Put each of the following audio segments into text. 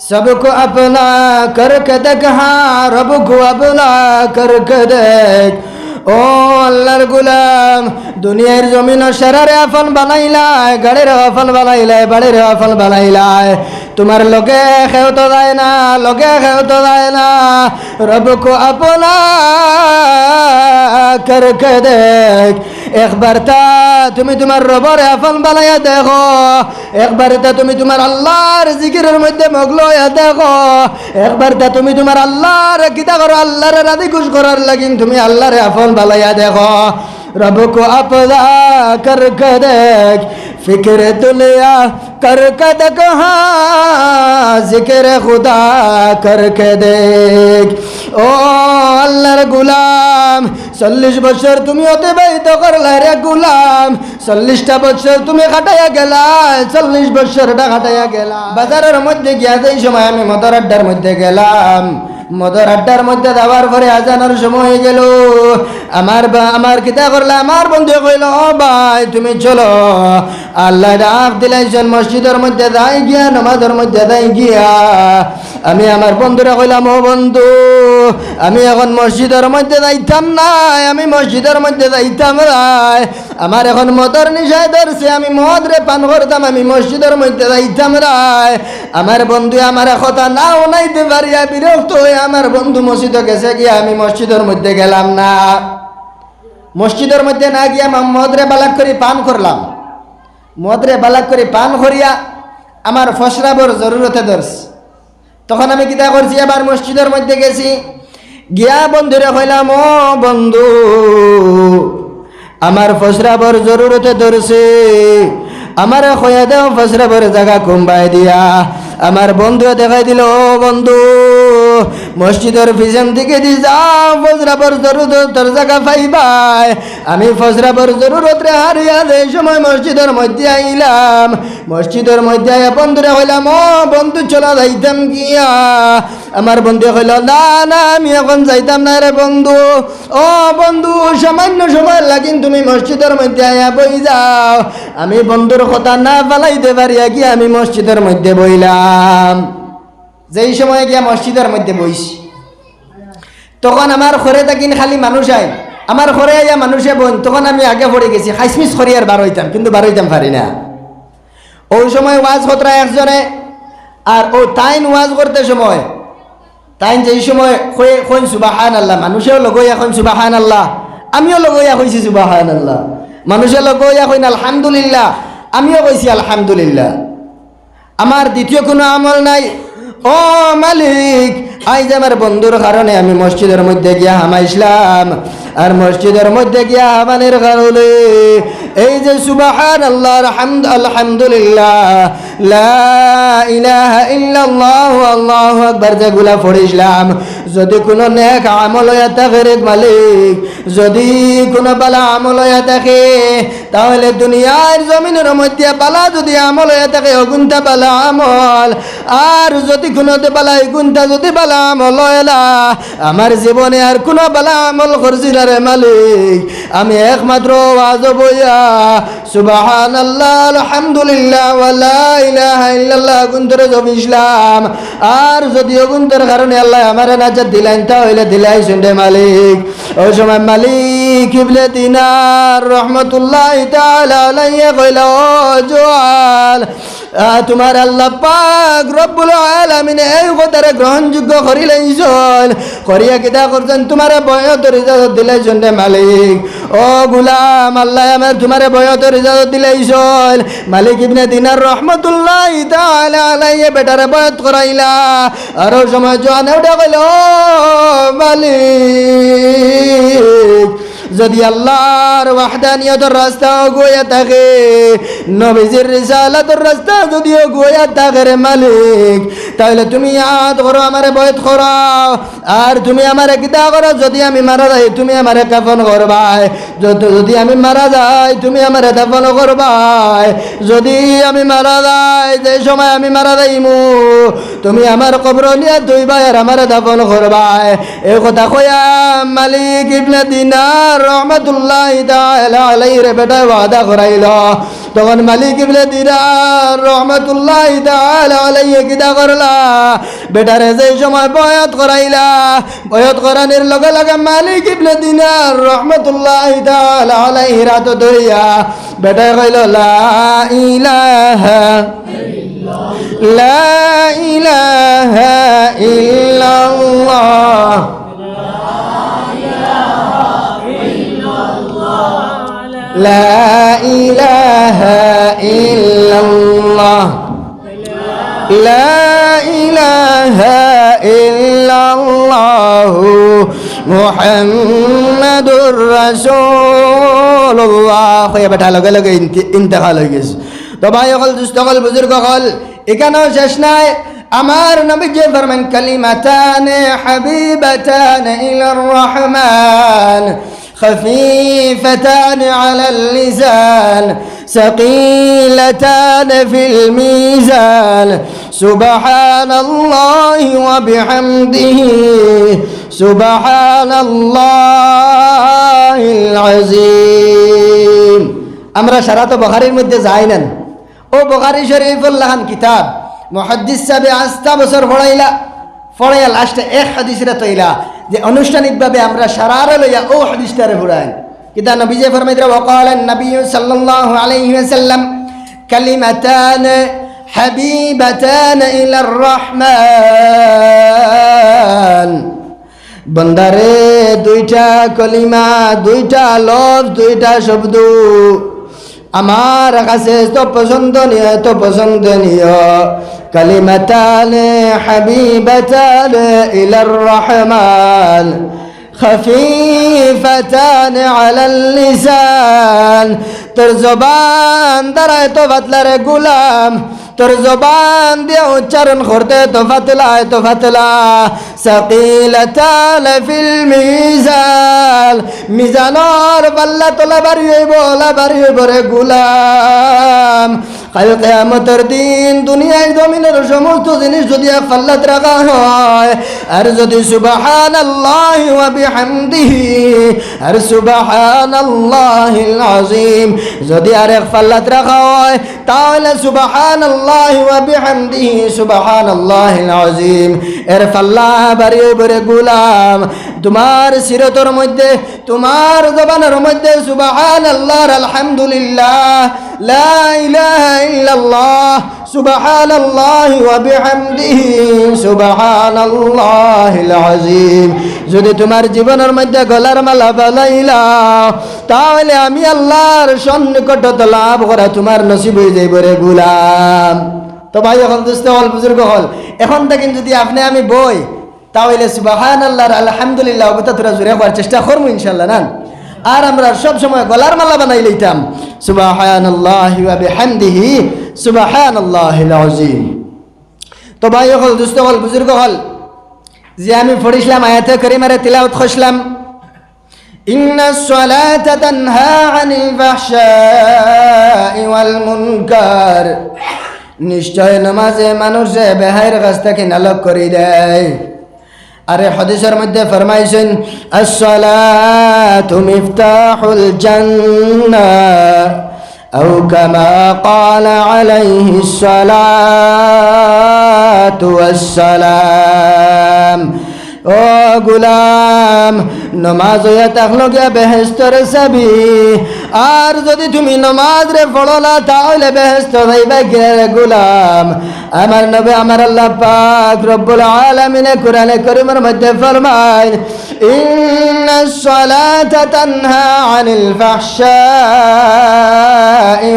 सबको अपना करके देख हाँ रब को अपना करके देख ও আল্লাহর গুলাম দুনিয়ার জমিন সেরারে আফল বানাইলাই গাড়ির আফল বানাইলাই বাড়ির আফল বানাইলাই তোমার লোকে খেও তো যায় না লোকে খেও তো যায় না রব কো আপনা করকে দেখ একবার তা তুমি তোমার রবর এফল বালাইয়া দেখো। একবার তা তুমি তোমার আল্লাহর জিকিরের মধ্যে মগ্ন হইয়া দেখো। একবার তা তুমি তোমার আল্লাহর গীতা করো, আল্লাহর রাধি খুশ করার লাগিন তুমি আল্লাহর এফল বালাইয়া দেখো। রব কো আপদা কর দেখ ফিক্র দুলিয়া کر کے دیکھ ہاں ذکر خدا کر کے دیکھ ও আল্লাহর গুলাম, চল্লিশ বছর তুমি অতিবাহিত করলে রে গুলাম, চল্লিশটা বছর তুমি কাটাইয়া গেলা চল্লিশ বছরটা কাটাইয়া গেলা বাজারের মধ্যে গিয়া যেই সময় আমি মদর আড্ডার মধ্যে গেলাম মদর আড্ডার মধ্যে যাওয়ার পরে আজানোর সময় হয়ে গেল। আমার বা- আমার কিতা করলে? আমার বন্ধু কইল, ও ভাই, তুমি চলো। আল্লাহ ডাক দিলাইছেন, মসজিদের মধ্যে যাই গিয়া, নমাজের মধ্যে যাই গিয়া। আমি আমার বন্ধুরা কইলাম, ও বন্ধু, আমি এখন মসজিদের মধ্যে যাইতাম নাই আমি মসজিদের মধ্যে যাইতাম নাই আমার এখন মদর নিশায় ধরছে, আমি মদ রে পান করতাম, আমি মসজিদের মধ্যে যাইতাম নাই আমার বন্ধু আমার কথা নাও নাইতে পারিয়া বিরক্ত হয়ে আমার বন্ধু মসজিদে গেছে গিয়া আমি মসজিদের মধ্যে গেলাম না। মসজিদের মধ্যে না গিয়া মদরে বালাক করে পান করলাম। মদরে বালাক করে পান করিয়া আমার ফসরাবর জরুরতে ধরছে। তখন আমি কিতা করছি, আবার মসজিদের মধ্যে গেছি। গিয়া বন্ধুরে কইলাম, ও বন্ধু, আমার ফসরাবর জরুরতে ধরছে। আমার খয়া দেও ফসরাবর জায়গা কুম্বাই দিয়া। আমার বন্ধু দেখাই দিল, ও বন্ধু মসজিদের পিছন দিকে দি যাও ফজরাবর জরুরত, তোর জায়গা পাইবাই। আমি ফজরাবর জরুরত রে হারিয়া এই সময় মসজিদের মধ্যে আইলাম, মসজিদের মধ্যে আইয়া বন্ধুরা হইলাম ও বন্ধু, চলা যাইতাম গিয়া আমার বন্ধু কইল, না না, আমি এখন যাইতাম না রে বন্ধু। ও বন্ধু, সামান্য সময় লাগিন তুমি মসজিদের মধ্যে আয়া বই যাও। আমি বন্ধুর কথা না পালাইতে পারিয়া গিয়া আমি মসজিদের মধ্যে বইলাম? যেই সময় গিয়া মসজিদের মধ্যে বইছি, তখন আমার ঘরে থাকিন খালি মানুষ আই। আমার ঘরে আইয়া মানুষে বোন তখন আমি আগে পড়ে গেছি, খাইসমিস করি আর বার হইতাম, কিন্তু বার হইতাম পারি না। ওই সময় ওয়াজ খতরা একজনে, আর ও তাইন ওয়াজ করতে সময়, তাইন যেই সময় কইন সুবাহান আল্লাহ মানুষেও লগইয়া কইন সুবাহান আল্লাহ আমিও লগইয়া কইছি সুবাহান আল্লাহ মানুষে লগইয়া কইন আলহামদুলিল্লাহ, আমিও কইছি আলহামদুলিল্লাহ। আমার দ্বিতীয় কোনো আমল নাই ও মালিক, আজ আমার বন্ধুর কারণে আমি মসজিদের মধ্যে গিয়া হামাইছিলাম। আর মসজিদের মধ্যে গিয়া হামানের কারণে এই যে সুবাহান আল্লাহর হামদ, আলহামদুলিল্লাহ, লা ইলাহা ইল্লাল্লাহু, আল্লাহু আকবার যেগুলা পড়িছিলাম, যদি কোনো নেক আমল হইয়া থাকে মালিক, যদি কোনো বালা আমল হইয়া থাকে, তাহলে দুনিয়ার জমিনের মধ্যে বালা যদি আমল হইয়া থাকে অগুন্তা বালা আমল। আর যদি কোনো বালা এগুন্তা যদি বালা আমল হইলা আমার জীবনে আর কোনো বালা আমল করছি মালিক। আমি একমাত্র আজ বইয়া সুবাহান আল্লাহ আলহামদুলিল্লাহ ইল্লাল্লাহ গুন্তরে জবিসলাম আর যদি অগুন্তর কারণে আল্লাহ আমার নাজাত দিলেন, তাহলে দিলাই শুনতে মালিক। ওই সময় মালিক ইবলে দিনার রহমতুল্লাহ আলাইহি কইলা জোয়াল তোমার আল্লাহ পাক রব্বুল আলামিন এই কথারে গ্রহণযোগ্য করিলেন চল করিয়া কিতা করছেন? তোমার বয়তর ইজাজত দিলে জন্য মালিক। ও গুলাম আল্লাহ, আমার তোমার বয়তর ইজাজত দিলে চল মালিক ইবনে দিনার রহমতুল্লাহ তাআলা আলাইহি, বেটারে বয়ত করাইলা। আর সময় জোয়ান ওটা কইল মালিক যদি আল্লাহর ওয়াহদানিয়তের রাস্তা গোয়া থাকে নবীজির রিসালাতের রাস্তা যদিও গোয়া থাকে রে মালিক তাহলে তুমি ইয়াদ করো, আমারে বয়ত করাও আর তুমি আমারে কিতা করো, যদি আমি মারা যাই, তুমি আমারে কাফন করবাই। যদি আমি মারা যাই, তুমি আমারে দাফন করবাই। যদি আমি মারা যাই, যে সময় আমি মারা যাইমু, তুমি আমার কবর নিয়ে দুই ভাই আর আমারে দাফন করবাই। এই কথা কয়া মালিক ইবনে দিনার রহমতুল্লাহ আলাইহির বেটা ওয়াদা করাইল। তখন মালিক ইবলে দিদার রহমতুল্লাহ তাআলা আলাইহি কিদা করলা বেটারে যেই সময় বয়াত করাইলা বয়াত করানির লগে লগে মালিক ইবলে দিনার রহমতুল্লাহ তাআলা আলাইহি রাত দইয়া বেটা কইল লা ইলাহা লা ইলাহা ইল্লাল্লাহ لا محمد رسول الله يا বেটা লগে লগে ইন্তেকাল হয়ে গেছে তো ভাই হল দুস্থ হল বুজুর্গ হল এখানেও শেষ নাই আমার নবী যে ফরমান কালিমাতান হাবিবাতান ইলার রহমান خفيفتان على اللسان ثقيلتان في الميزان سبحان الله وبحمده سبحان الله العظيم আমরা সারা তো বখারির মধ্যে যাই না ও বখারি শরীফুল্লাহান কিতাব মহাদ্দিস সাহেবে আস্তা বছর পড়াইলা পড়াইয়া লাস্টে এক হাদিসরা তৈলা যে আনুষ্ঠানিকভাবে আমরা সারারে লইয়া ও হাদিসটারে কিতা নবী যে ফরমাইতরা ওয়াকালান নবী সাল্লাল্লাহু আলাইহি ওয়াসাল্লাম কালিমাতান হাবিবাতান ইলার রহমান বন্দারে দুইটা কলিমা, দুইটা লফ, দুইটা শব্দ। আমার কাছে তো পছন্দনীয় তো পছন্দনীয় কালিমাতান হাবিবাতান ইলার রহমান। خفيفتان على اللسان তোর জবান দ্বারা তো বাতলারে গুলাম তোর জবান দিয়ে উচ্চারণ করতে তো ফাতলা তো ফাতলা সাকিলাতাল ফিল মিজান মিজানর পাল্লা তোলা বাড়ি হইব ওলা বাড়ি হইব রে গুলাম কাল কেয়ামতের দিন দুনিয়ায় জমিনের সমস্ত জিনিস যদি এক রাখা হয়, আর যদি সুবাহান আল্লাহ বিহামদিহি, আর সুবাহান আল্লাহিল আজিম যদি আর এক পাল্লাত রাখা হয়, তাহলে সুবাহান আল্লাহ বিহামদিহি সুবাহান আল্লাহিল আজিম এর পাল্লা বাড়ি বরে গুলাম তোমার সিরতর মধ্যে, তোমার জবানের মধ্যে সুবাহান আল্লাহর আলহামদুলিল্লাহ, লা ইলাহা ইল্লাল্লাহ, সুবহানাল্লাহি ওয়া বিহামদিহি, সুবহানাল্লাহিল যদি তোমার জীবনের মধ্যে গলার মালা বালাইলা, তাহলে আমি আল্লাহর সন্নিকটত লাভ করা তোমার নসিব হয়ে যাইব রে গুলাম। তো ভাই, এখন দুস্থ হল, বুজুর্গ হল, এখন থেকে যদি আপনি আমি বই তাহলে সুবাহান আল্লাহর আলহামদুলিল্লাহ অবতা তোরা জুড়ে হওয়ার চেষ্টা করবো ইনশাল্লাহ না আর আমরা সব সময় গলার মালা বানাই লইতাম সুবাহান আল্লাহ বিহামদিহি সুবাহান আল্লাহ আজিম তো ভাই হল দুস্থ হল বুজুর্গ হল যে আমি পড়িছিলাম আয়াতে করিমারে তিলাওত খসলাম إن الصلاة تنهى عن الفحشاء والمنكر নিশ্চয় নামাজে মানুষে বেহাইয়ের কাছ থেকে নালক করে দেয় আরে হদিসের মধ্যে ফরমাইছেন, আসসালাতু মিফতাহুল জান্নাহ আও কামা ক্বালা আলাইহি সালাতু ওয়াস সালাম ও গুলাম নমাজ হইয়া থাকল গিয়া বেহেস্তর চাবি। আর যদি তুমি নমাজ রে পড়লা তাহলে বেহেস্ত হইবা গিয়ে গুলাম। আমার নবে, আমার আল্লাহ পাক রব্বুল আলামিনে কোরআনে করিমের মধ্যে ফরমায় সালাতা তানহা আনিল ফাহশাই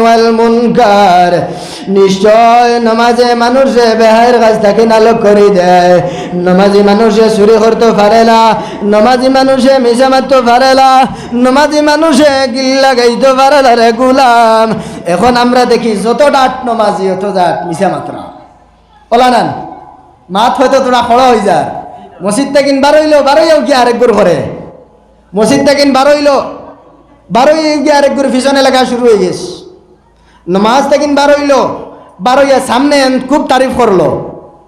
ওয়াল মুনকার। নিশ্চয় নমাজে মানুষে বেহায়ের কাছ থেকে নালক করে দেয়, নমাজি মানুষে চুরি করতে পারে না, নমাজি মানুষে মিশা মারতে পারে না নমাজি মানুষে গিল্লা গাইতে পারে রে গুলাম। এখন আমরা দেখি যত ডাট নমাজি অত ডাট মিশা মাত্রা। ওলা নান মাত হয়তো তোরা খড়া হয়ে যায়। মসজিদ থেকে বারোইলো বারোইও গিয়ে আরেক গুর করে মসজিদ থেকে বারোইলো বারোই গিয়ে আরেক গুর পিছনে লেখা শুরু হয়ে গেছে। নমাজ থেকে বারোইলো বারোইয়া সামনে খুব তারিফ করল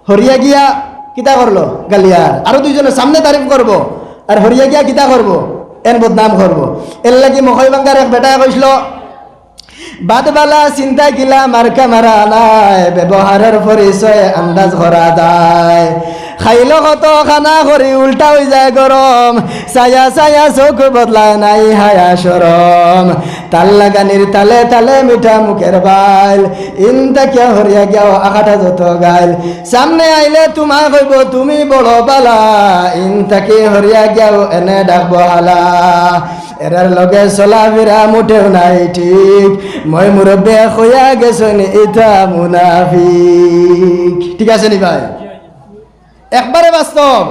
হরিয়া গিয়া কিতা করল গালিয়া আরও দুইজনের সামনে তারিফ করব আর হরিয়া গিয়া কিতা করব? এর বদনাম করব। এর লাগি মহল বাঙ্গার এক বেটা কইসল বাদবালা চিন্তা গিলা মার্কা মারা নাই ব্যবহারের পরিচয় আন্দাজ করা যায়। খাইল কত খানা করি উল্টা হয়ে যায় গরম ছায়া ছায়া চোখ বদলায় নাই হায়া সরম তাল লাগানির তালে তালে মিঠা মুখের বাইল। ইনতা কিয়া হরিয়া গিয়াও আকাটা যত গাইল। সামনে আইলে তোমা কইব তুমি বড় বালা। ইনতাকে হরিয়া গিয়াও এনে ডাকবো হালা এরার লগে চলা চলাফেরা মুঠেও নাই ঠিক। মই মুরব্বী হইয়া গেছন ইতা মুনাফিক। ঠিক আছে নি ভাই? একবারে বাস্তব।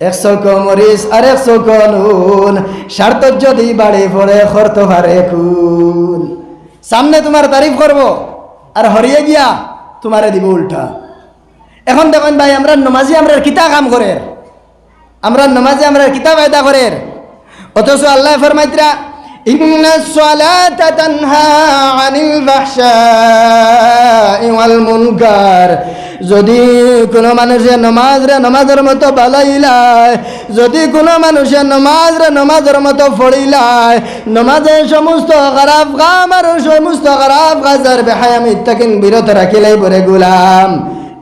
একশো মরিচ আর একশো নুন, স্বার্থ যদি বাড়ি পড়ে, খরত পারে খুন। সামনে তোমার তারিফ করব আর হরিয়ে গিয়া তোমারে দিব উল্টা। এখন দেখেন ভাই, আমরা নমাজি আমরা কিতা কাম করে আমরা নমাজি আমরা কিতা ফায়দা করে অথচ আল্লাহ ফরমাইতরা إن الصلاة تنهى عن الفحشاء والمنكر যদি কোনো মানুষের নমাজ রে নমাজের মতো বালাইলায় যদি কোনো মানুষের নমাজ রে নমাজের মতো ফড়িলায় নমাজের সমস্ত খারাপ কাম আর সমস্ত খারাপ কাজের বেহায় আমি ইত্যাকিন বিরত রাখিলাই বলে গুলাম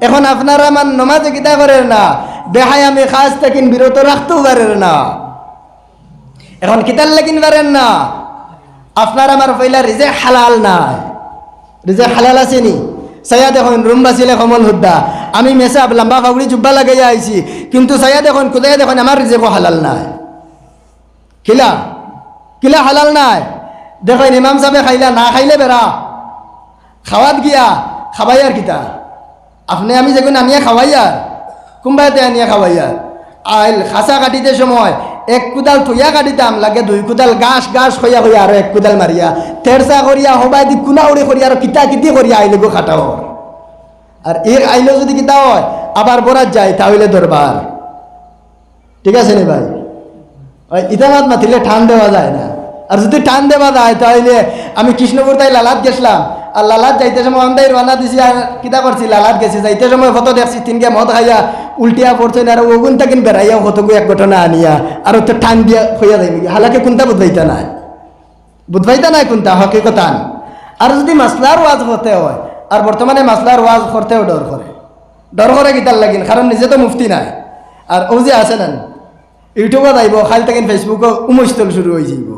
এখন আপনারা আমার নমাজে কিতা করেন না বেহায় আমি খাস তাকিন বিরত রাখতেও পারেন না এখন কিতার লাগিন পারেন না? আপনার আমার পয়লা রিজে হালাল নাই। রিজে হালাল আছে নি? সাইয়া দেখুন রুম বাঁচিলে কমল হুদ্দা। আমি মেসাব লম্বা ফাগুড়ি জুব্বা লাগাইয়া আইছি। কিন্তু সাইয়া দেখুন কোথায় দেখুন আমার রিজে হালাল নাই? কিলা? কিলা হালাল নাই? দেখুন ইমাম সাহেব খাইলা, না খাইলে বেড়া। খাওয়াত গিয়া খাবাই আর কিতা? আপনি আমি যেগুন আনিয়া খাওয়াইয়ার কোনবাইতে আনিয়া খাওয়াইয়ার। আইল খাসা কাটিতে সময় এক কুদাল থইয়া কাটিতাম লাগে, দুই কুদাল গাছ গাছ হইয়া হইয়া আর এক কুদাল মারিয়া তেরসা করিয়া, হবাই দি কুলা উড়ি করিয়া আর কিতা কিতি করিয়া আইলে গো খাটাও আর এর আইলেও যদি কিতা হয় আবার বরাত যায়, তাহলে দরবার ঠিক আছে নি ভাই? ওই ইতামাত মাতিলে টান দেওয়া যায় না। আর যদি টান দেওয়া যায়, তাহলে আমি কৃষ্ণপুর তাই লালাত গেছিলাম। আর লালাত যাইতে সময় আমি রান্না দিছি আর কিতা করছি লালাত গেছি। যাইতে সময় ফটো দেখছি তিনকে মদ খাইয়া উল্টিয়া পড়ছে আর ওগুন তাকিন বেড়াইয়া কতগু এক ঘটনা আনিয়া, আর তো টান দিয়া হইয়া যাই হালাকে কোনটা বুধবাইতা নাই? বুধবাইতা নাই কোনটা? হকিকতান। আর যদি মাসলার ওয়াজ হতে হয়, আর বর্তমানে মাসলার ওয়াজ করতেও ডর করে। ডর করে কিতার লাগিন কারণ নিজে তো মুফতি নাই। আর ও যে আছে না, ইউটিউবত আহিব খালি থাকেন ফেসবুকত উমৈস্তল শুরু হৈ যাব।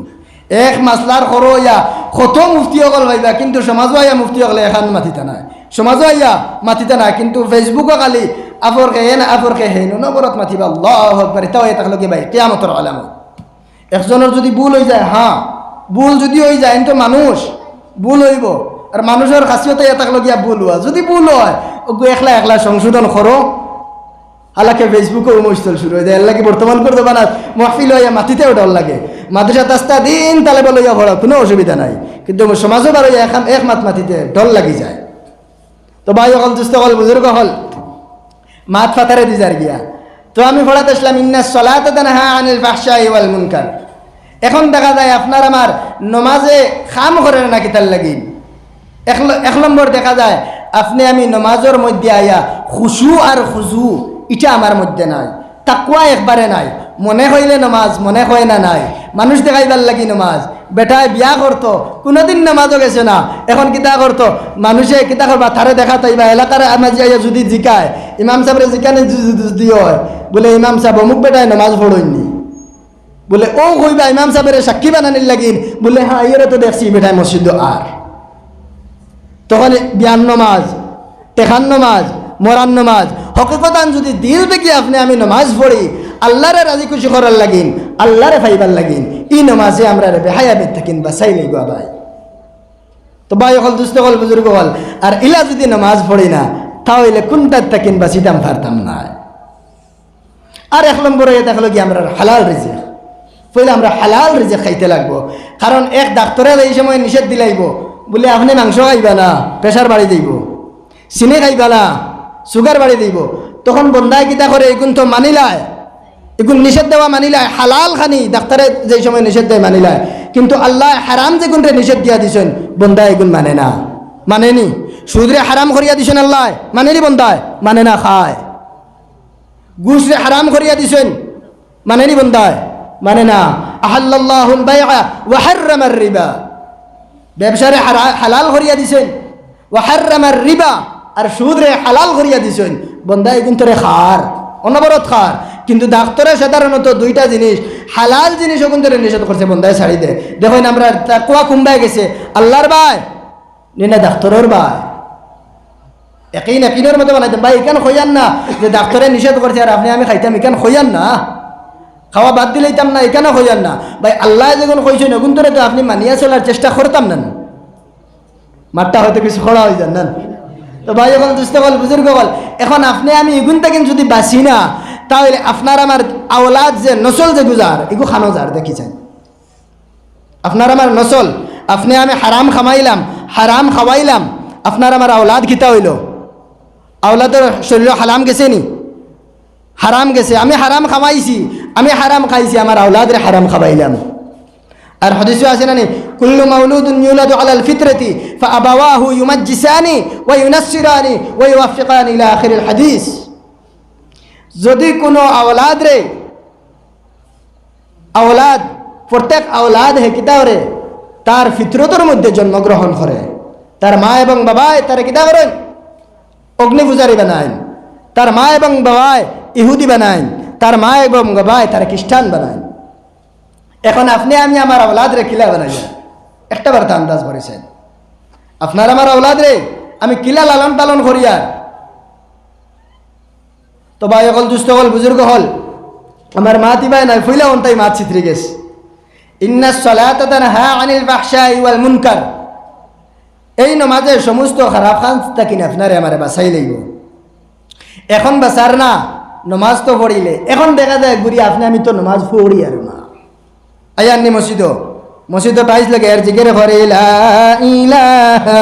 এক মাছলাৰ সৰু ইয়া কত মুফতি অকল ভাইবা কিন্তু সমাজো আইয়া মুফতিসকলে এখন মাতিতা নাই। সমাজো আইয়া মাতিতা নাই, কিন্তু ফেসবুকো খালি আফর কে হেন আফর কে হেন নবরত মাতিবা আল্লাহ আকবার, এটাও এটা লগে ভাই, কেয়ামতর আলামত। একজনের যদি ভুল হয়ে যায় হ্যাঁ ভুল যদি হয়ে যায় তো মানুষ, ভুল হইব। আর মানুষের খাসিয়তে এটা লগিয়া ভুল হওয়া। যদি ভুল হয় একলা একলা সংশোধন করো। হালাকে ফেসবুকে উমস্থল শুরু হয়ে যায়। লাগে বর্তমান করে দেবা না, মহফিল হইয়া মাটিতেও ডর লাগে। মাদ্রাসা তাস্তা দিন তালে বলে ইয়া ভরা কোনো অসুবিধা নাই। কিন্তু সমাজও বারো এক মাত মাটিতে ডর লাগি যায়। তো ভাই অকল দুস্থ হল বুজুর্গ হল মাত ফাতারে দি যার গিয়া। তো আমি পড়াতে আসলাম, ইন্না সলাত হা আনিল বাহশা ওয়াল মুনকার। এখন দেখা যায় আপনার আমার নমাজে খাম করে না কিতার লাগিন এক নম্বর দেখা যায়, আপনি আমি নমাজের মধ্যে আইয়া খুশু আর খুশু ইটা আমার মধ্যে নাই। তাকুয়া একবারে নাই। মনে হইলে নমাজ, মনে হয় না নাই। মানুষ দেখাইবার লাগি নমাজ। বেটায় বিয়া করতো, কোনোদিন নামাজও গেছে না। এখন কিতা করতো? মানুষে কিতা করবা? তারে দেখা তাইবা এলাকার যাইয়া যদি জিকায়, ইমাম সাহেবের জিকানে যদি হয়, বলে ইমাম সাহেব অমুক বেটায় নামাজ পড়ইনি বলে ও কইবা, ইমাম সাহেবের সাক্ষী বানানির লাগিন। বলে হ্যাঁ ইয়ের তো দেখছি বেটায় মসজিদ আর তখন বিয়ান নমাজ টেখান নমাজ মরান নমাজ, হকিকতান যদি দিল থেকে আপনি, আমি নমাজ পড়ি আল্লাহরে রাজি খুশি করার লাগিন, আল্লাহরে ফাইবার লাগিন, ই নমাজে আমরা রে বেহায়া বেদ থাকিন বা চাই নাই গোয়া ভাই তো ভাই হল দুস্থ হল বুজুর্গ হল আর ইলা যদি নামাজ পড়ি না তাহলে কোনটার থাকিন বা সিতাম পারতাম না আর এক নম্বরে এটা কি আমরা হালাল রিজেক। পहिले আমরা হালাল রিজেক খাইতে লাগবো। কারণ এক ডাক্তরে এই সময় নিষেধ দিলাইব, বলে আপনি মাংস খাইবা না, প্রেশার বাড়ি দিব। চিনি খাইবা না, সুগার বাড়ি দিব। তখন বন্ধায় কিতা করে এগুন তো মানিলায়। এগুন নিষেধ দেওয়া মানিলায় হালাল খানি, ডাক্তারে যে সময় নিষেধ দেয় মানিলায় কিন্তু আল্লাহ হারাম যে গুণরে নিষেধ দিয়া দিছেন, বন্দা এগুন মানে না। মানেনি সুদরে হারাম করিয়া দিছেন আল্লাহ মানেনি বন্দায়? মানে না খায়। ঘুষরে হারাম করিয়া দিছেন মানেনি বন্দায়? মানে না। ব্যবসারে হালাল করিয়া দিছেন, ওয়া রিবা। আর সুদরে হালাল করিয়া দিছেন, বন্দা এই কিন্তু রে খার, অনবরত খার। কিন্তু ডাক্তরে সাধারণত দুইটা জিনিস, হালাল জিনিস কিন্তু নিষেধ করছে বন্দায় ছাড়ি দে দেখুন আমরা তাকুয়া কুম্বাই গেছে, আল্লাহর ভাই নিনা ডাক্তরের ভাই। একই একিনের মতো বানাইতাম ভাই এখান খইয়ান না, যে ডাক্তারে নিষেধ করছে, আর আপনি আমি খাইতাম এখান খইয়ান না। খাওয়া বাদ দিলেইতাম না এখানে খইয়ান না। ভাই, আল্লাহ যখন কইছেন এখন তো আপনি মানিয়া চলার চেষ্টা করতাম না মাঠটা হয়তো কিছু খড়া হয়ে যান না তো ভাই, এখন দুষ্ট বল, বুজুর্গ বল, এখন আপনি আমি এগুন থেকে যদি বাঁচি না তাহলে আপনার আমার আওলাদ যে নসল যে গুজার, এগু খানো যার দেখিছেন আপনার আমার নসল, আপনি আমি হারাম খামাইলাম, হারাম খাওয়াইলাম, আপনার আমার আওলাদ খিতা হইল। আওলাদের শরীর হারাম গেছে নি? হারাম গেছে। আমি হারাম খামাইছি, আমি হারাম খাইছি, আমার আওলাদরে হারাম খাওয়াইলাম। আর হদিসে আছে নি? কুল্লু মাউলুদুন ইউলাদু আলাল ফিতরাতি, ফাআবাওয়াহু ইউমাজ্জিসানি ওয়া ইউনাসসিরানি ওয়া ইউওয়াফিকানি ইলা আখিরিল হাদিস। যদি কোনো আওলাদ রে, আওলাদ, প্রত্যেক আওলাদ হে কিতাবরে তার ফিতরতর মধ্যে জন্মগ্রহণ করে। তার মা এবং বাবায় তার কিতা করেন অগ্নি পূজারী বানায় তার মা এবং বাবায় ইহুদি বানায় তার মা এবং বাবায় তার খ্রিস্টান বানায় এখন আপনি, আমি আমার আওলাদ রে কিলা বানাই একটা বার তো আন্দাজ করেছেন। আপনার আমার আওলাদ রে, আমি কিলা লালন পালন করি আর? তো ভাই অকল দুস্থ হল বুজুর্গ হল। আমার মা তিবাই নাই, ফুইলা তাই মা চিত্রি গেছে। ইন্না সলাতান হা আনিল বাহশা ইওয়াল মুনকার। এই নমাজের সমস্ত খারাপ খান তাকিন আপনারে আমারে বাসাই লইব। এখন বাসার না, নমাজ তো পড়িলে। এখন দেখা যায় ঘুরি আপনি, আমি তো নমাজ পড়ি আর না। আয়ান্নি মসজিদ মসজিদ টাইস লাগে আর জিগের ঘরে ইলা ইলাহা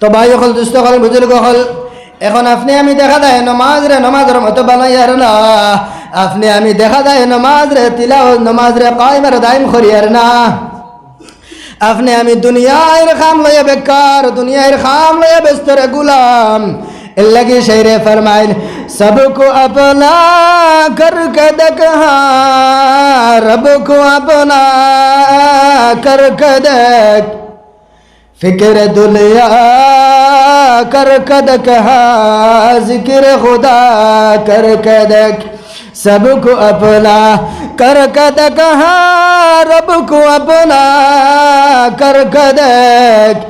তো ভাই হল বুজুর্গ হল এখন আপনি আমি দেখা দেয় নমাজ রে নমাজের মতো না। আপনি আমি দেখা দেয় নমাজ রে তিলাও নমাজ রে দায়ম না। আপনি আমি দুনিয়ার খাম লইয়া বেকার, দুনিয়ার খাম লইয়া ব্যস্ত রে গুলাম। लगी शेर फरमाइन सबको अपना कर के देखा रब को अपना कर के देख फ़िक्र दुनिया कर कद कहा ज़िक्र खुदा कर कदक। सबको अपना कर कद कहा रब को अपना कर कदक।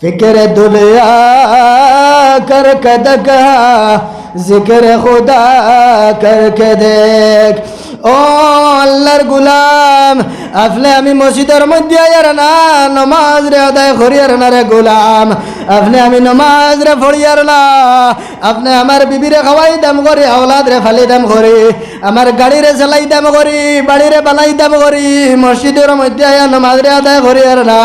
फ़िक्र दुनिया کر کے دکا ذکر خدا کر کے دیکھ ও আল্লাহর গুলাম আফলে আমি মসজিদের মধ্যে আয়ার না, নমাজ রে আদায় করিয়ার না রে গুলাম। আপনি আমি নমাজ রে ফড়িয়ার না আপনি আমার বিবিরে খাওয়াই দাম করি, আওলাদ রে ফালি দাম করি। আমার গাড়িরে চালাই দাম করি বাড়িরে বালাই দাম করি, মসজিদের মধ্যে আয়া নমাজ রে আদায় করিয়ার না।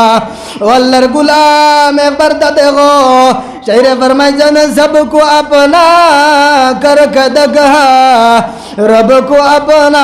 ओ अल्लाह गुलाम अकबर दे गो जन सबको अपना कर दगा। रब को अपना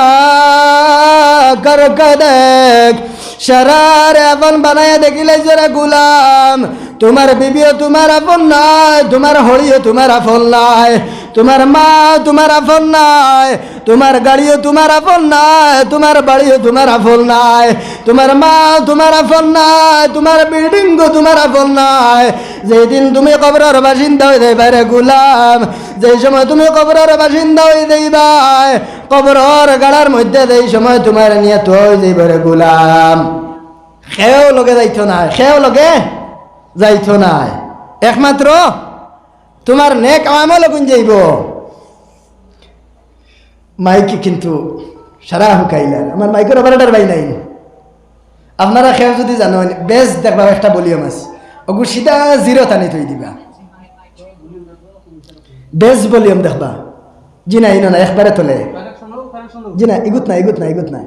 कर देख। शरार अपन बनाया देखिले जरा गुलाम। তোমার বিবিও তোমার আপন নাই, তোমার হরিও তোমার আপন নাই, তোমার মা তোমার আপন নাই, তোমার গাড়িও তোমার আপন নাই, তোমার বাড়িও তোমার আপন নাই, তোমার মা তোমার আপন নাই, তোমার বিল্ডিংও তোমার আপন নাই। যেদিন তুমি কবরের বাসিন্দা হয়ে যাইবা রে গুলাম, যেই সময় তুমি কবরের বাসিন্দা হয়ে যাইবাই কবরের গাড়ার মধ্যে যেই সময় তোমার নিয়ে তো হয়ে যাইবা রে গুলাম। সেও লগে যাইতো না সেও লগে। যাইতো নাই। একমাত্র তোমার নেক আমল গুণ যাইব। মাইকে কিন্তু সারা হুকাইলেন। আমার মাইকের অপারেটার বাই নাই। আপনারা খেয়ে যদি জানো, বেশ দেখবা একটা বলিও মাছ ওগু সিধা জিরো টানি থই দিবা। বেস ভলিউম দেখবা। জি না, ইনো না, একবারে তোলে। জি না ইগুত নাই ইগুত নাই ইগুত নাই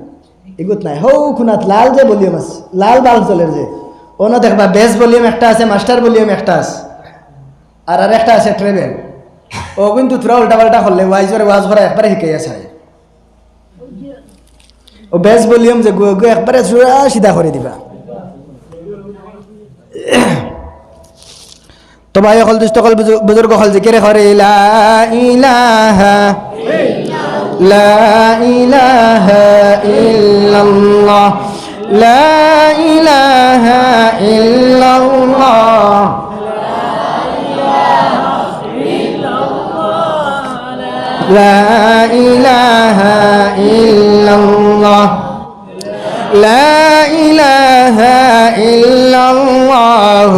ইগুত নাই হৌ খুনাত, লাল যে ভলিউম আছে, লাল বাল চলে যে। অন্য দেখবা বেস ভলিউম একটা আছে মাস্টার ভলিউম একটা আছে। আর আর একটা আছে ট্রেভেল ও কিন্তু তোরা উল্টা পাল্টা করলে ওয়াইজরে ওয়াজ ভরা একবারে শিখাই আছে ও বেস ভলিউম যে গো একবারে চূড়া সিধা করে দিবা। তো ভাই, অকল দুষ্ট অকল বুজুর্গ অকল জিকিরে করে, লা ইলাহা লা ইলাহা ইল্লাল্লাহ لا إله إلا الله. لا إله إلا الله. لا إله إلا الله.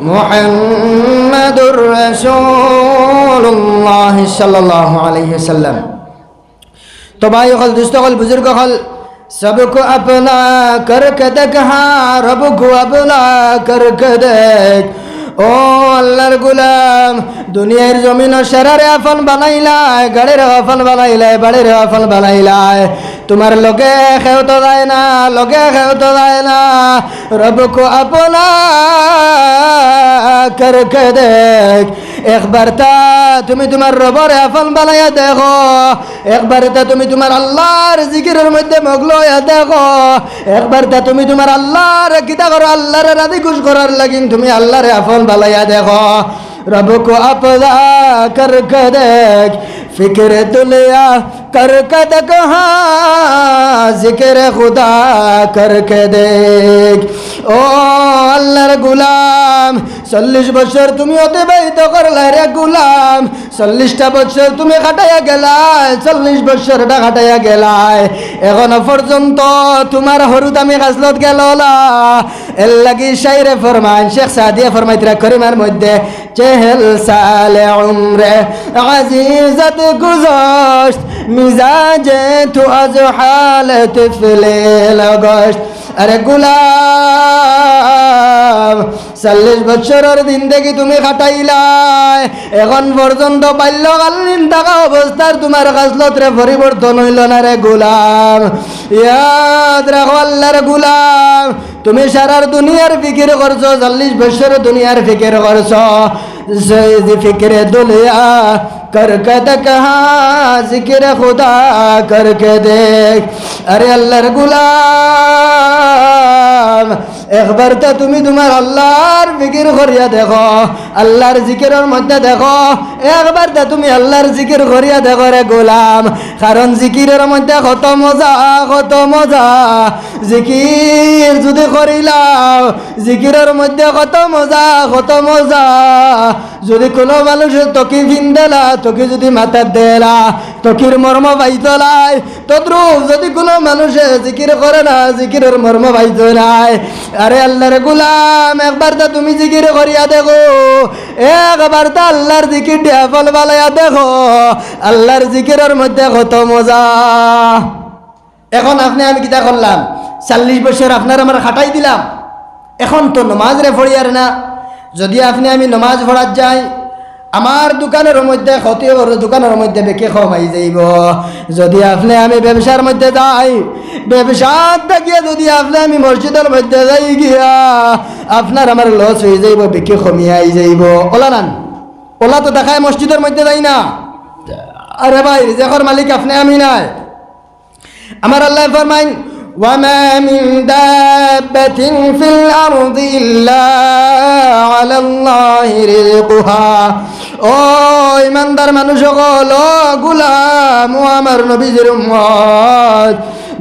محمد رسول الله صلى الله عليه وسلم. تو بھائیو خل دوستو خل بزرگو خل सबको अपना करके देखा रब को अपना करके देख ও আল্লাহর গুলাম দুনিয়ার জমিন সেরারে আফন বানাইলাই গাড়ির আফন বানাইলাই বাড়ির আফন বানাইলাই তোমার লগে খেও তো যায় না লগে খেও তো যায় না রবকো আপনা করকে দেখ একবার তা তুমি তোমার রবর আফন বালাইয়া দেখো। একবার তা তুমি তোমার আল্লাহর জিকিরের মধ্যে মগলয়া দেখো। একবার তা তুমি তোমার আল্লাহর কিতা করো আল্লাহরে রাধি খুশ করার লাগিন তুমি আল্লাহরে আফল বালাইয়া দেখো। रब को अपदा कर के देख फिक्र दुनिया कर के देख हाँ जिक्र खुदा कर के देख ও আল্লাহর গুলাম চল্লিশ বছর তুমি অতিবাহিত করলে রে গুলাম চল্লিশটা বছর তুমি কাটাইয়া গেলাই চল্লিশ বছরটা কাটাইয়া গেলাই এখনো পর্যন্ত তোমার হরু দামি গাছলত গেল এর লাগি শাইরে ফরমান শেখ সাদিয়া ফরমাইতরা করিমার মধ্যে চেহেল সালে উমরে আজিজত গুজস্ত মিজাজে তু আজ হালত ফিলে লগস্ত আরে গুলাম চল্লিশ বছরের দিন দেখি তুমি খাটাইলাই এখন পর্যন্ত বাল্যকালীন থাকা অবস্থার তোমার কাজলতরে পরিবর্তন হইল না রে গুলাম ইয়াদ রাখো আল্লাহর গুলাম তুমি সারার দুনিয়ার ফিকির করছো চল্লিশ বছর দুনিয়ার ফিকির করছো যে ফিকিরে দুলিয়া करके देखा जिक्र खुदा करके देख अरे अल्लाहर गुलाम একবার তো তুমি তোমার আল্লাহর ফিকির করিয়া দেখো, আল্লাহর জিকিরের মধ্যে দেখো একবার তো তুমি আল্লাহর জিকির করিয়া দেখো রে গোলাম। কারণ জিকিরের মধ্যে কত মজা কত মজা। জিকির যদি করিলাম জিকিরের মধ্যে কত মজা কত মজা। যদি কোনো মানুষ তকি ভিন্দেলা তোকে যদি মাথা দেলা তকির মর্ম বাইতলাই তদ্রুপ যদি কোনো মানুষে জিকির করে না, জিকিরের মর্ম বাইত নাই। আরে আল্লাহর গুলাম, একবার তো তুমি জিকির করিয়া দেখো। একবার তো আল্লাহর জিকির দিয়া ফল বালাইয়া দেখো। আল্লাহর জিকিরের মধ্যে কত মজা। এখন আপনি আমি কিতা করলাম? চল্লিশ বছর আপনার আমার খাটাই দিলাম। এখন তো নমাজ রে ফড়িয়ার না। যদি আপনি আমি নমাজ পড়ার যাই আমার দোকানের মধ্যে ক্ষতি ওর দোকানের মধ্যে বেঁকে কমাই যাইব যদি আপনি আমি ব্যবসার মধ্যে যাই ব্যবসার থাকিয়ে যদি আপনি আমি মসজিদের মধ্যে যাই গিয়া আপনার আমার লস হয়ে যাইব বেঁকে কমিয়াই যাইব ওলা নান ওলা তো দেখায় মসজিদের মধ্যে যাই না আরে ভাই রিজাকর মালিক আপনি আমি নাই আমার আল্লাহ ফরমাইন وما من دابة في الأرض إلا على الله رزقها ও ইমানদার মানুষ সকল ও আমার নবীজির উম্মত।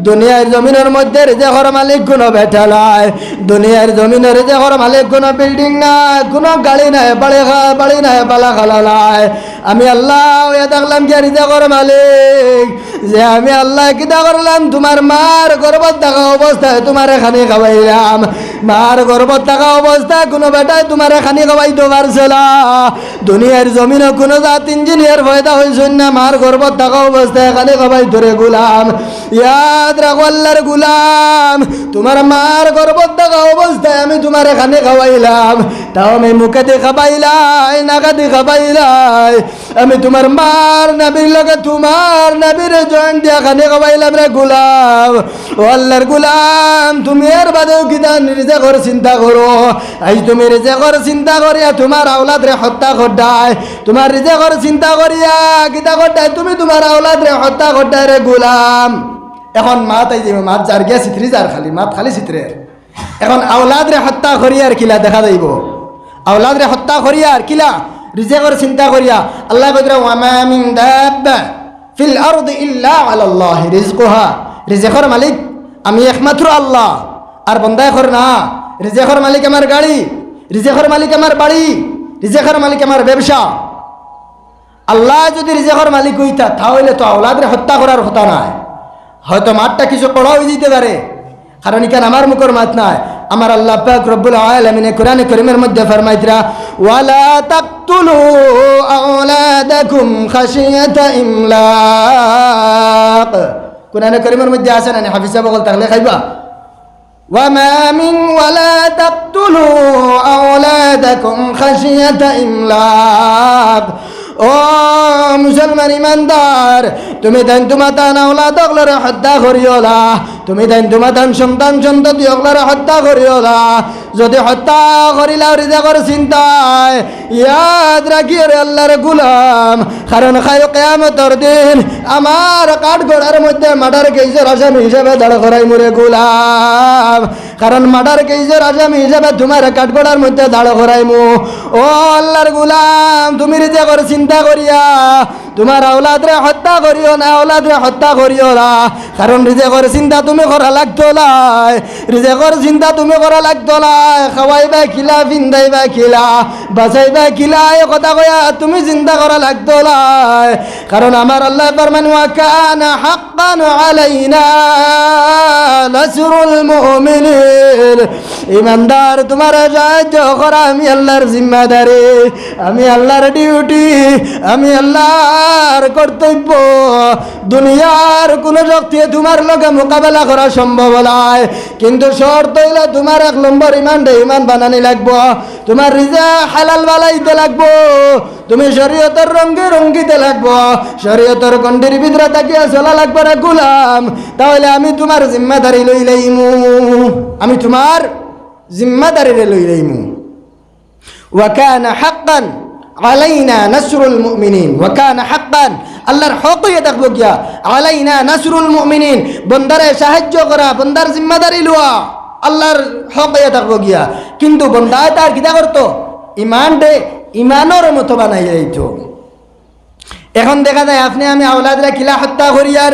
দুনিয়ার জমিনের মধ্যে রেজেকর মালিক, কোনো বেটা বেঠালায় দুনিয়ার জমিনের রেজেকর মালিক, কোনো বিল্ডিং নাই। কোনো গাড়ি নাই, বাড়ি বাড়ি নাই পালা খালা নাই। আমি আল্লাহ হইয়া দেখলাম যে রিজেকর মালিক। যে আমি আল্লাহ কিতা করলাম? তোমার মার গর্বত থাকা অবস্থায় তোমার খানি খাওয়াইলাম। মার গর্বত থাকা অবস্থায় কোনো বেটায় তোমার খানি খাওয়াইতে না। দুনিয়ার জমিনে কোনো জাত ইঞ্জিনিয়ার ফয়দা হয়েছে না, মার গর্বত থাকা অবস্থায় খানি খাওয়াই ধরে গুলাম। ইয়াদ রাখো আল্লাহর গুলাম। তোমার মার গর্বত থাকা অবস্থায় আমি তোমার এখানে খাওয়াইলাম। তাও আমি মুখে দিয়ে খাবাইলাই নাকা দিয়ে খাবাইলাই। আমি তোমার মার নাবির লগে তোমার নাবির জয়েন্ট দিয়া খানে খাবাইলাম রে গুলাম। ও আল্লাহর গুলাম, তুমি এর বাদেও কিতা নিজে করে, চিন্তা করো। আজ তুমি নিজে করে, চিন্তা করিয়া তোমার আওলাদ রে হত্যা করডায় তোমার নিজে করে, চিন্তা করিয়া কিতা করডায় তুমি তোমার আওলাদ রে হত্যা করডায় রে গুলাম। এখন মাত আই যাবে মাত যার গিয়া চিত্রি যার খালি, মাত খালি চিত্রের এখন আওলাদ রে হত্যা করিয়ার কিলা দেখা যাইব আওলাদ রে হত্যা করিয়ার কিলা রিজেকর চিন্তা করিয়া আল্লাহ কইরা ওয়ামা মিন দাব্বা ফিল আরদি ইল্লা আলাল্লাহ রিজকুহা রিজেকর মালিক, আমি একমাত্র আল্লাহ আর বন্দায় কর না। রিজেকর মালিক আমার গাড়ি রিজেকর মালিক আমার বাড়ি রিজেকর মালিক আমার ব্যবসা আল্লাহ যদি রিজেকর মালিক হইতা তাহলে তো আওলাদরে হত্যা করার কথা নয় হয়তো মাঠটা কিছু কড়া হয়ে যেতে পারে কারণ এখানে আমার মুখর মাত নাই আমার আল্লাহ পাক রব্বুল আলামিন কোরআনে করিমের মধ্যে ফরমাইতরা ওয়ালা তাকতুলু আওলাদাকুম খাশিয়াতা ইমলাক কোরআনে করিমের মধ্যে আছে না হাফিজা বগল তাহলে খাইবা وما من ولا تقتلوا أولادكم خشية إملاق ও মুসলমান ইমানদার তুমি দেন তোমার না ওলা অগলারে হত্যা করিওলা তুমি দেন তোমার তান সন্তান সন্ততি অগলারে হত্যা করিওলা যদি হত্যা করিলা রিজাকর চিন্তায় ইয়াদ রাখি রে আল্লাহর গুলাম। কারণ খাই কেয়ামতর দিন আমার কাঠ গোড়ার মধ্যে মার্ডার কেসের আসামি হিসেবে দাঁড় করাই মুরে গুলাম। কারণ মার্ডার কেসের আসামি হিসেবে তোমার কাঠগড়ার মধ্যে দাঁড় করাইমু ও আল্লাহর গুলাম, তুমি রিজাকর চিন্তা করিয়া তোমার আওলাদরে হত্যা করিও না, আওলাদরে হত্যা করিও না। কারণ রিজেকর চিন্তা তুমি করা লাগতো লাই রিজেকর চিন্তা তুমি করা লাগতো লাই খাওয়াইবা খিলা পিন্দাইবা খিলা, বাঁচাইবা খিলা, এ কথা কয়া তুমি চিন্তা করা লাগতো লাই কারণ আমার আল্লাহ ফরমান কানা হাক্কান আলাইনা নাসরুল মুমিনিন। ইমানদার, তোমার সাহায্য করা আমি আল্লাহর জিম্মাদারি, আমি আল্লাহর ডিউটি আমি তোমার কর্তব্য। দুনিয়ার কোন শক্তি তোমার লোকে মোকাবেলা করা সম্ভব নয়। কিন্তু শর্ত হইলে তোমার এক নম্বর ইমানটা ইমান বানানি লাগবো। তোমার রিজা হালাল বালাইতে লাগবো। তুমি শরীয়তের রঙ্গে রঙ্গিতে লাগবো। শরীয়তের গণ্ডির ভিতরে তাকিয়া চলা লাগবো না গুলাম। তাহলে আমি তোমার জিম্মাদারি লই লইমু। আমি তোমার জিম্মাদারিরে লই লইমু। ওয়াকানা হাক্কান আলাইনা নাসরুল মুমিনিন, ওয়াকান হাক্কান। আল্লাহর হক হয়ে থাকব গিয়া, আলাইনা নাসরুল মুমিনিন, বন্দারে সাহায্য করা, বন্দার জিম্মাদারি লওয়া, আল্লাহর হক হয়ে থাকব গিয়া। কিন্তু বন্দা তার কিতা করতো? ইমান দে, ইমানোর মতো বানাই যাইত। এখন দেখা যায়, আপনি আমি আওলাদরা কিলা হত্যা করি আর